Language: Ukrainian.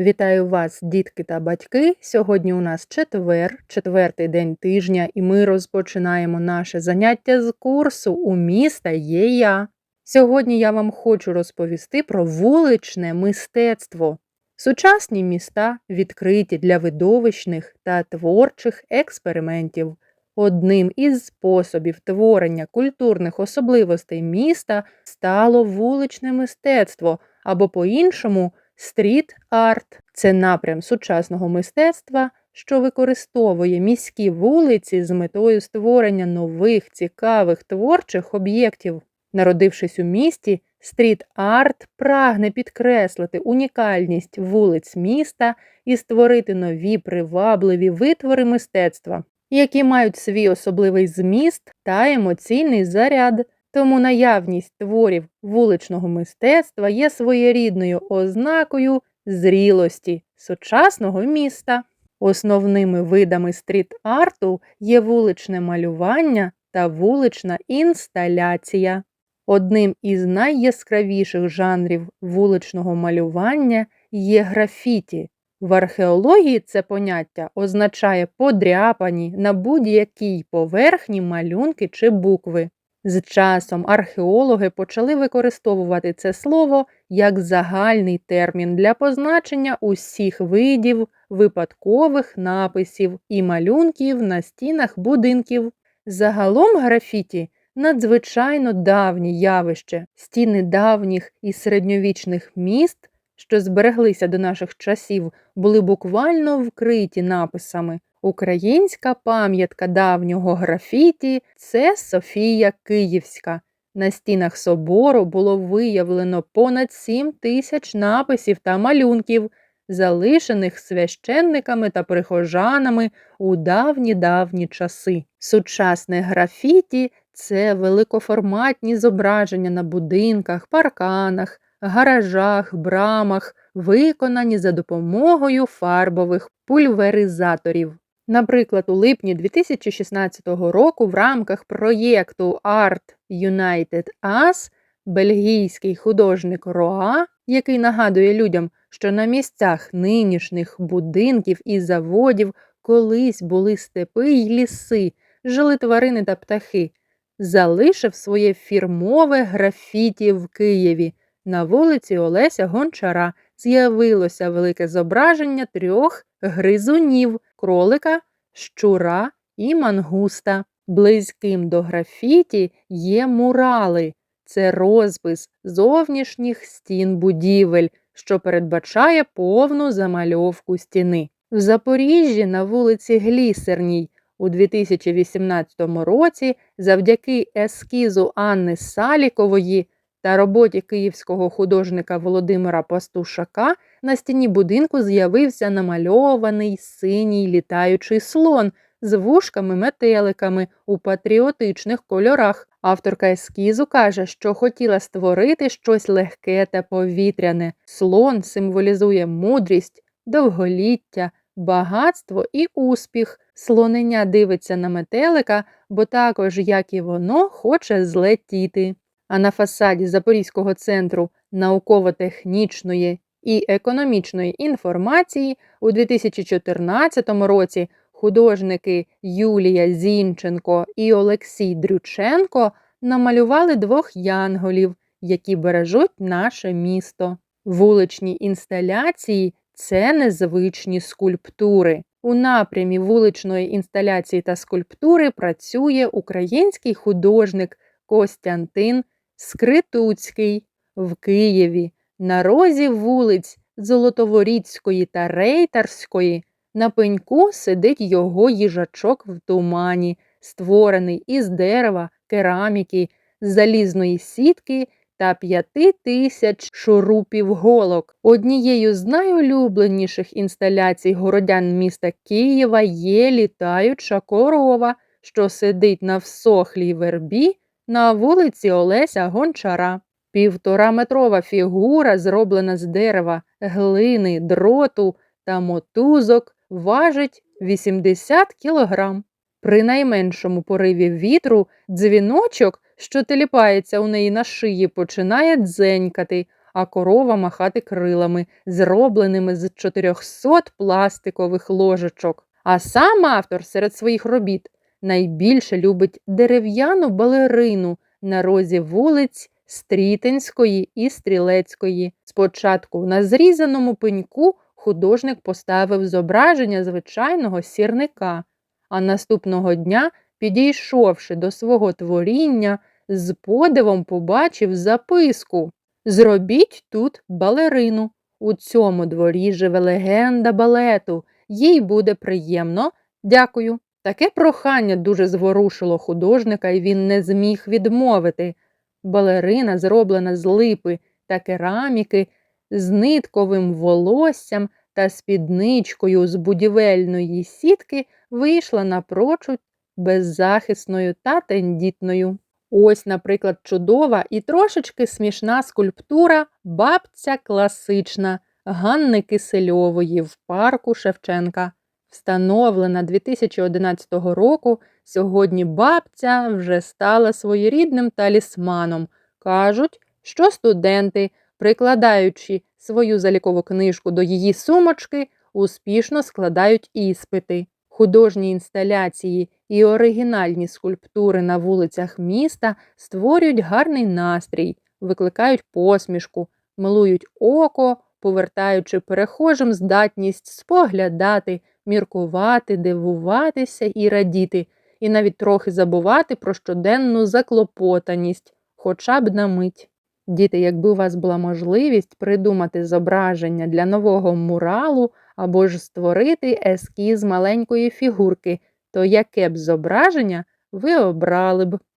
Вітаю вас, дітки та батьки. Сьогодні у нас четвер, четвертий день тижня, і ми розпочинаємо наше заняття з курсу У міста є я. Сьогодні я вам хочу розповісти про вуличне мистецтво. Сучасні міста відкриті для видовищних та творчих експериментів. Одним із способів творення культурних особливостей міста стало вуличне мистецтво або по-іншому стріт-арт. Це напрям сучасного мистецтва, що використовує міські вулиці з метою створення нових цікавих творчих об'єктів. Народившись у місті, стріт-арт прагне підкреслити унікальність вулиць міста і створити нові привабливі витвори мистецтва, які мають свій особливий зміст та емоційний заряд. Тому наявність творів вуличного мистецтва є своєрідною ознакою зрілості сучасного міста. Основними видами стріт-арту є вуличне малювання та вулична інсталяція. Одним із найяскравіших жанрів вуличного малювання є графіті. В археології це поняття означає подряпані на будь-якій поверхні малюнки чи букви. З часом археологи почали використовувати це слово як загальний термін для позначення усіх видів випадкових написів і малюнків на стінах будинків. Загалом графіті надзвичайно давнє явище, стіни давніх і середньовічних міст, що збереглися до наших часів, були буквально вкриті написами. Українська пам'ятка давнього графіті це Софія Київська. На стінах собору було виявлено понад 7 тисяч написів та малюнків, залишених священниками та прихожанами у давні давні часи. Сучасне графіті це великоформатні зображення на будинках, парканах, гаражах, брамах, виконані за допомогою фарбових пульверизаторів. Наприклад, у липні 2016 року в рамках проєкту Art United Us бельгійський художник Роа, який нагадує людям, що на місцях нинішніх будинків і заводів колись були степи й ліси, жили тварини та птахи, залишив своє фірмове графіті в Києві. На вулиці Олеся Гончара з'явилося велике зображення трьох гризунів кролика, щура і мангуста. Близьким до графіті є мурали, це розпис зовнішніх стін будівель, що передбачає повну замальовку стіни. В Запоріжжі на вулиці Глісерній у 2018 році завдяки ескізу Анни Салікової та роботі київського художника Володимира Пастушака на стіні будинку з'явився намальований синій літаючий слон з вушками-метеликами у патріотичних кольорах. Авторка ескізу каже, що хотіла створити щось легке та повітряне. Слон символізує мудрість, довголіття, багатство і успіх. Слонення дивиться на метелика, бо також, як і воно, хоче злетіти. А на фасаді Запорізького центру науково-технічної і економічної інформації у 2014 році художники Юлія Зінченко і Олексій Дрюченко намалювали двох янголів, які бережуть наше місто. Вуличні інсталяції це незвичні скульптури. У напрямі вуличної інсталяції та скульптури працює український художник Костянтин Скритуцький в Києві. На розі вулиць Золотоворіцької та Рейтарської на пеньку сидить його їжачок в тумані, створений із дерева, кераміки, залізної сітки та п'яти тисяч шурупів голок. Однією з найулюбленіших інсталяцій городян міста Києва є літаюча корова, що сидить на всохлій вербі на вулиці Олеся Гончара. Півтораметрова фігура, зроблена з дерева, глини, дроту та мотузок, важить 80 кілограм. При найменшому пориві вітру дзвіночок, що теліпається у неї на шиї, починає дзенькати, а корова махати крилами, зробленими з 400 пластикових ложечок. А сам автор серед своїх робіт найбільше любить дерев'яну балерину на розі вулиць Стрітинської і Стрілецької. Спочатку на зрізаному пеньку художник поставив зображення звичайного сірника, а наступного дня, підійшовши до свого творіння, з подивом побачив записку Зробіть тут балерину. У цьому дворі живе легенда балету. Їй буде приємно. Дякую. Таке прохання дуже зворушило художника, і він не зміг відмовити. Балерина, зроблена з липи та кераміки, з нитковим волоссям та спідничкою з будівельної сітки, вийшла напрочуд беззахисною та тендітною. Ось, наприклад, чудова і трошечки смішна скульптура бабця класична Ганни Кисельової в парку Шевченка. Встановлена 2011 року, сьогодні бабця вже стала своєрідним талісманом. Кажуть, що студенти, прикладаючи свою залікову книжку до її сумочки, успішно складають іспити. Художні інсталяції і оригінальні скульптури на вулицях міста створюють гарний настрій, викликають посмішку, милують око, повертаючи перехожим здатність споглядати, міркувати, дивуватися і радіти, і навіть трохи забувати про щоденну заклопотаність, хоча б на мить. Діти, якби у вас була можливість придумати зображення для нового муралу або ж створити ескіз маленької фігурки, то яке б зображення ви обрали б?